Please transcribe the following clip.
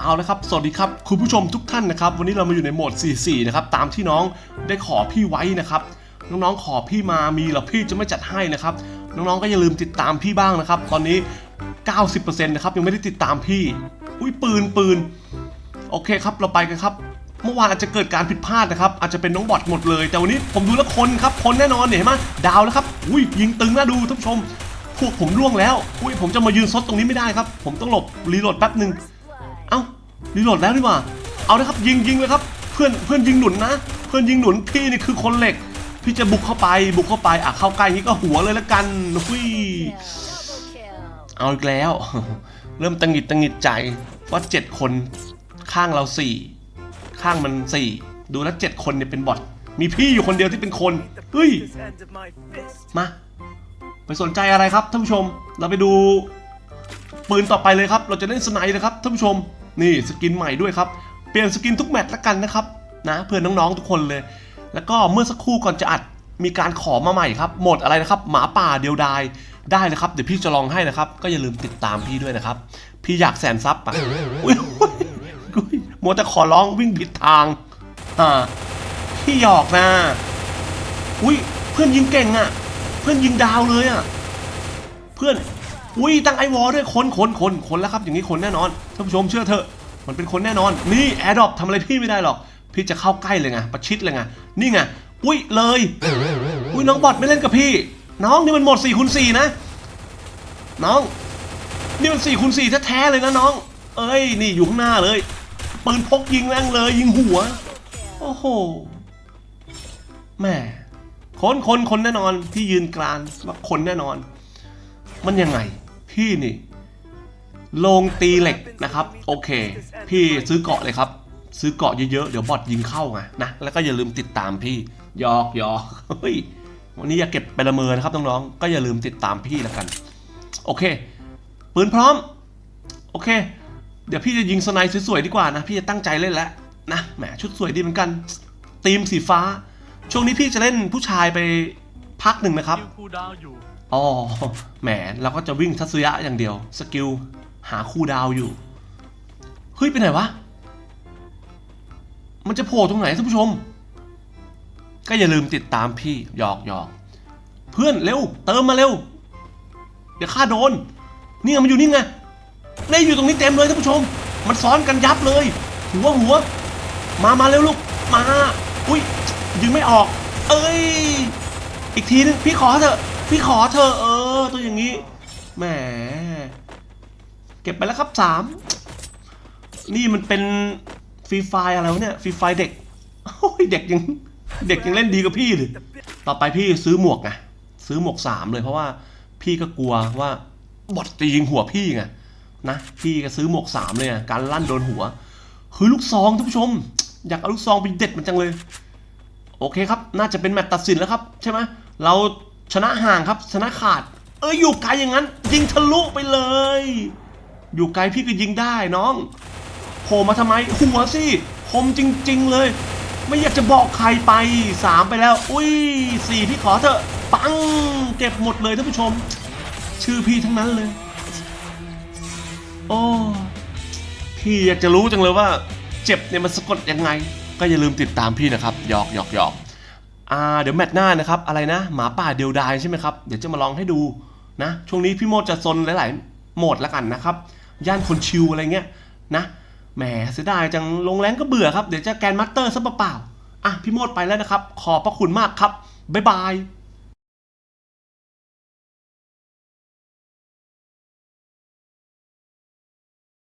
เอาละครับ สวัสดีครับ คุณผู้ชมทุกท่านนะครับ วันนี้เรามาอยู่ในโหมด 44 นะครับ ตามที่น้องได้ขอพี่ไว้นะครับ น้องๆ ขอพี่มามีแล้วพี่จะไม่จัดให้นะครับ น้องๆ ก็อย่าลืมติดตามพี่บ้างนะครับ ตอนนี้ 90%นะครับ ยังไม่ได้ติดตามพี่ อุ้ยปืนปืน โอเคครับ เราไปกันครับ เมื่อวานอาจจะเกิดการผิดพลาดนะครับ อาจจะเป็นน้องบอทหมดเลย แต่วันนี้ผมดูแล้วคนครับ คนแน่นอนเนี่ยเห็นไหมดาวแล้วครับ อุ้ยยิงตึงน่าดูท่านผู้ชม พวกผมล่วงแล้ว อุ้ยผมจะมายืนซดตรงนี้ไม่ได้ครับ ผมต้องหลบรีโหลดแป๊บหนึ่ง รีโหลดแล้วนี่หว่า เอาเลยครับยิงยิงเลยครับ เพื่อนเพื่อนยิงหนุนนะ เพื่อนยิงหนุนพี่นี่คือคนเหล็ก พี่จะบุกเข้าไปบุกเข้าไปอะเข้าใกล้นี้ก็หัวเลยละกันหุยเอาอีกแล้ว เริ่มตังหิดตังหิดใจว่าเจ็ดคนข้างเราสี่ข้างมันสี่ดูแล้วเจ็ดคนเนี่ยเป็นบอทมีพี่อยู่คนเดียวที่เป็นคนเฮ้ยมาไปสนใจอะไรครับท่านผู้ชม เราไปดู ปืนต่อไปเลยครับ เราจะเล่นสไนด์นะครับท่านผู้ชม นี่สกินใหม่ด้วยครับ เปลี่ยนสกินทุกแมตช์ละกันนะครับนะเพื่อนน้องๆทุกคนเลย แล้วก็เมื่อสักครู่ก่อนจะอัดมีการขอมาใหม่ครับ หมดอะไรนะครับ หมาป่าเดียวดายได้เลยครับ เดี๋ยวพี่จะลองให้นะครับ ก็อย่าลืมติดตามพี่ด้วยนะครับ พี่อยากแสนซับอะอุ้ยอุ้ยอุ้ยมัวแต่ขอร้องวิ่งผิดทางอ่าพี่หยอกนะอุ้ยเพื่อนยิงเก่งอะ เพื่อนยิงดาวเลยอะ เพื่อน อุ้ยตั้งไอวอลด้วยคนคนคนคนแล้วครับอย่างนี้คนแน่นอนท่านผู้ชมเชื่อเถอะมันเป็นคนแน่นอน นี่แอร์ดรอปทำอะไรพี่ไม่ได้หรอก พี่จะเข้าใกล้เลยไงประชิดเลยไงนี่ไงอุ้ยเลยอุ้ยน้องบอดไม่เล่นกับพี่ น้องนี่มันหมด4คูณ4นะ น้อง นี่มัน4คูณ4แท้ๆเลยนะน้อง เอ้ยนี่อยู่ข้างหน้าเลยปืนพกยิงแม่งเลย ยิงหัว โอ้โหแม่คนคนคนแน่นอนพี่ยืนกรานว่าคนแน่นอน มันยังไง พี่นี่ลงตีเหล็กนะครับ โอเค พี่ซื้อเกาะเลยครับ ซื้อเกาะเยอะๆ เดี๋ยวบอทยิงเข้าไงนะ แล้วก็อย่าลืมติดตามพี่ยอกยอกเฮ้ยวันนี้อย่าเก็บไปละเมอนะครับน้องๆ ก็อย่าลืมติดตามพี่แล้วกัน โอเค ปืนพร้อม โอเค เดี๋ยวพี่จะยิงสไนด์สวยๆดีกว่านะ พี่จะตั้งใจเล่นแล้วนะแหมชุดสวยดีเหมือนกันธีมสีฟ้า ช่วงนี้พี่จะเล่นผู้ชายไปพักหนึ่งนะครับ อ๋อแหมเราก็จะวิ่งทัศยะอย่างเดียว สกิล หาคู่ดาวอยู่ เฮ้ย ไปไหนวะ มันจะโผล่ตรงไหนท่านผู้ชม ก็อย่าลืมติดตามพี่หยอกหยอกเพื่อนเร็ว เติมมาเร็ว เดี๋ยวข้าโดน นี่มันอยู่นี่ไงนี่อยู่ตรงนี้เต็มเลยท่านผู้ชม มันซ้อนกันยับเลย หัวหัว มามาเร็วลูก มา อุ้ย ยิงไม่ออก เอ้ย อีกทีนึงพี่ขอเถอะ พี่ขอเถอเออ ตัวอย่างนี้แหมเก็บไปแล้วครับสามนี่มันเป็นฟรีไฟอะไรวะเนี่ยฟรีไฟเด็กโอ้ยเด็กยังเด็กยังเล่นดีกว่าพี่เลยต่อไปพี่ซื้อหมวกไงซื้อหมวกสามเลยเพราะว่าพี่ก็กลัวว่าบอทจะยิงหัวพี่ไงนะพี่ก็ซื้อหมวกสามเลยการลั่นโดนหัวเฮ้ยลูกซองท่านผู้ชม อยากเอาลูกซองไปเด็ดมันจังเลย โอเคครับ น่าจะเป็นแมตช์ตัดสินแล้วครับ ใช่ไหมเรา ชนะห่างครับชนะขาด เอออยู่ไกลอย่างนั้น ยิงทะลุไปเลย อยู่ไกลพี่ก็ยิงได้น้องโผล่มาทำไมหัวสิคมจริง ๆ เลย ไม่อยากจะบอกใครไปสามไปแล้ว อุ้ยสี่พี่ขอเถอะ ปังเก็บหมดเลยท่านผู้ชม ชื่อพี่ทั้งนั้นเลย โอ้พี่อยากจะรู้จังเลยว่า เจ็บเนี่ยมันสะกดยังไง ก็อย่าลืมติดตามพี่นะครับหยอกหยอกหยอก อ่าเดี๋ยวแมตช์หน้านะครับ อะไรนะ หมาป่าเดียวดายใช่ไหมครับ เดี๋ยวจะมาลองให้ดูนะ ช่วงนี้พี่โมดจะซนหลายๆโหมดละกันนะครับ ย่านคนชิวอะไรเงี้ยนะ แหมเสียดายจังลงแรงก็เบื่อครับ เดี๋ยวจะแกนมาสเตอร์ซะเปล่าๆอะพี่โมดไปแล้วนะครับ ขอบพระคุณมากครับ บ๊ายบาย